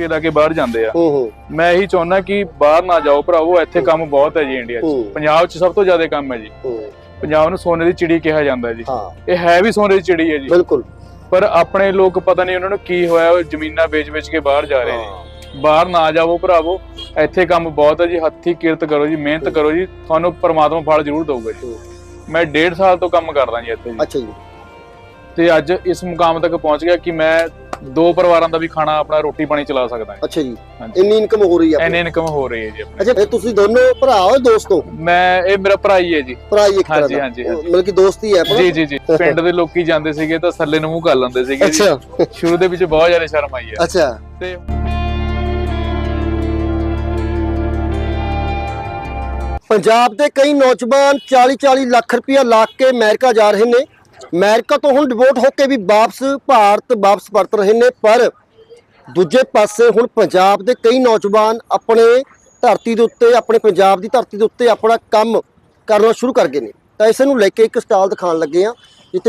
ਰੁਪਏ ਲਾ ਕੇ ਬਾਹਰ ਜਾਂਦੇ ਆ। ਹੂੰ ਹੂੰ। ਮੈਂ ਇਹੀ ਚਾਹੁੰਦਾ ਕਿ ਬਾਹਰ ਨਾ ਜਾਓ ਭਰਾਵੋ ਇੱਥੇ ਕੰਮ ਬਹੁਤ ਹੈ ਜੀ ਇੰਡੀਆ 'ਚ। ਪੰਜਾਬ 'ਚ ਸਭ ਤੋਂ ਜ਼ਿਆਦਾ ਕੰਮ ਹੈ ਜੀ। ਪੰਜਾਬ ਨੂੰ ਸੋਨੇ ਦੀ ਚਿੜੀ ਕਿਹਾ ਜਾਂਦਾ ਜੀ। ਇਹ ਹੈ ਵੀ ਸੋਨੇ ਦੀ ਚਿੜੀ ਹੈ ਜੀ। ਬਿਲਕੁਲ। ਪਰ ਆਪਣੇ ਲੋਕ ਪਤਾ ਨਹੀਂ ਉਹਨਾਂ ਨੂੰ ਕੀ ਹੋਇਆ ਉਹ ਜ਼ਮੀਨਾਂ ਵੇਚ-ਵੇਚ ਕੇ ਬਾਹਰ ਜਾ ਰਹੇ ਨੇ। ਬਾਹਰ ਨਾ ਜਾਵੋ ਭਰਾਵੋ ਇੱਥੇ ਕੰਮ ਬਹੁਤ ਹੈ ਜੀ। ਹੱਥੀ ਕਿਰਤ ਕਰੋ ਜੀ ਮਿਹਨਤ ਕਰੋ ਜੀ। ਤੁਹਾਨੂੰ ਪ੍ਰਮਾਤਮਾ ਫਲ ਜ਼ਰੂਰ ਦਊਗਾ ਜੀ। ਮੈਂ 1.5 ਸਾਲ ਤੋਂ ਕੰਮ ਕਰਦਾ ਜੀ ਇੱਥੇ ਜੀ। ਅੱਛਾ ਜੀ। ਤੇ ਅੱਜ ਇਸ ਮੁਕਾਮ ਤੱਕ ਪਹੁੰਚ ਗਿਆ ਕਿ ਮੈਂ ਦੋ ਪਰਿਵਾਰਾਂ ਦਾ ਵੀ ਖਾਣਾ ਆਪਣਾ ਰੋਟੀ ਪਾਣੀ ਚਲਾ ਸਕਦਾ ਹਾਂ। ਅੱਛਾ ਜੀ। ਹਾਂਜੀ। ਇੰਨੀ ਇਨਕਮ ਹੋ ਰਹੀ ਹੈ ਐਨੇ ਇਨਕਮ ਹੋ ਰਹੀ ਹੈ ਜੀ ਆਪਣੀ। ਅੱਛਾ ਫਿਰ ਤੁਸੀਂ ਦੋਨੋਂ ਭਰਾ ਹੋ ਦੋਸਤੋ ਮੈਂ ਇਹ ਮੇਰਾ ਭਰਾ ਹੀ ਹੈ ਜੀ। ਭਰਾ ਹੀ ਇੱਕ ਤਰ੍ਹਾਂ ਹਾਂਜੀ, ਦਾ। ਹਾਂਜੀ, ਹਾਂਜੀ। ਮਤਲਬ ਕਿ ਦੋਸਤੀ ਹੈ ਜੀ ਜੀ ਜੀ। ਪਿੰਡ ਦੇ ਲੋਕੀ ਜਾਂਦੇ ਸੀਗੇ ਤਾਂ ਥੱਲੇ ਨੂੰ ਮੂੰਹ ਕਰ ਲੈਂਦੇ ਸੀਗੇ ਜੀ। ਅੱਛਾ। ਸ਼ੁਰੂ ਦੇ ਵਿੱਚ ਬਹੁਤ ਜ਼ਿਆਦਾ ਸ਼ਰਮ ਆਈ ਹੈ। ਅੱਛਾ। ਤੇ ਪੰਜਾਬ ਦੇ ਕਈ ਨੌਜਵਾਨ 40-40 ਲੱਖ ਰੁਪਇਆ ਲਾ ਕੇ ਅਮਰੀਕਾ ਜਾ ਰਹੇ ਨੇ। ਅਮਰੀਕਾ ਤੋਂ ਹੁਣ ਡਿਵੋਟ ਹੋ ਕੇ ਵੀ ਵਾਪਸ ਭਾਰਤ, ਵਾਪਸ ਪਰਤ ਰਹੇ ਨੇ, ਪਰ ਦੂਜੇ ਪਾਸੇ ਹੁਣ ਪੰਜਾਬ ਦੇ ਕਈ ਨੌਜਵਾਨ ਆਪਣੇ ਧਰਤੀ ਦੇ ਉੱਤੇ, ਆਪਣੇ ਪੰਜਾਬ ਦੀ ਧਰਤੀ ਦੇ ਉੱਤੇ ਆਪਣਾ ਕੰਮ ਕਰਨਾ ਸ਼ੁਰੂ ਕਰ ਗਏ ਨੇ। ਤਾਂ ਇਸ ਨੂੰ ਲੈ ਕੇ ਇੱਕ ਸਟਾਲ ਦਿਖਾਉਣ ਲੱਗੇ ਆ ਜਿੱਥੇ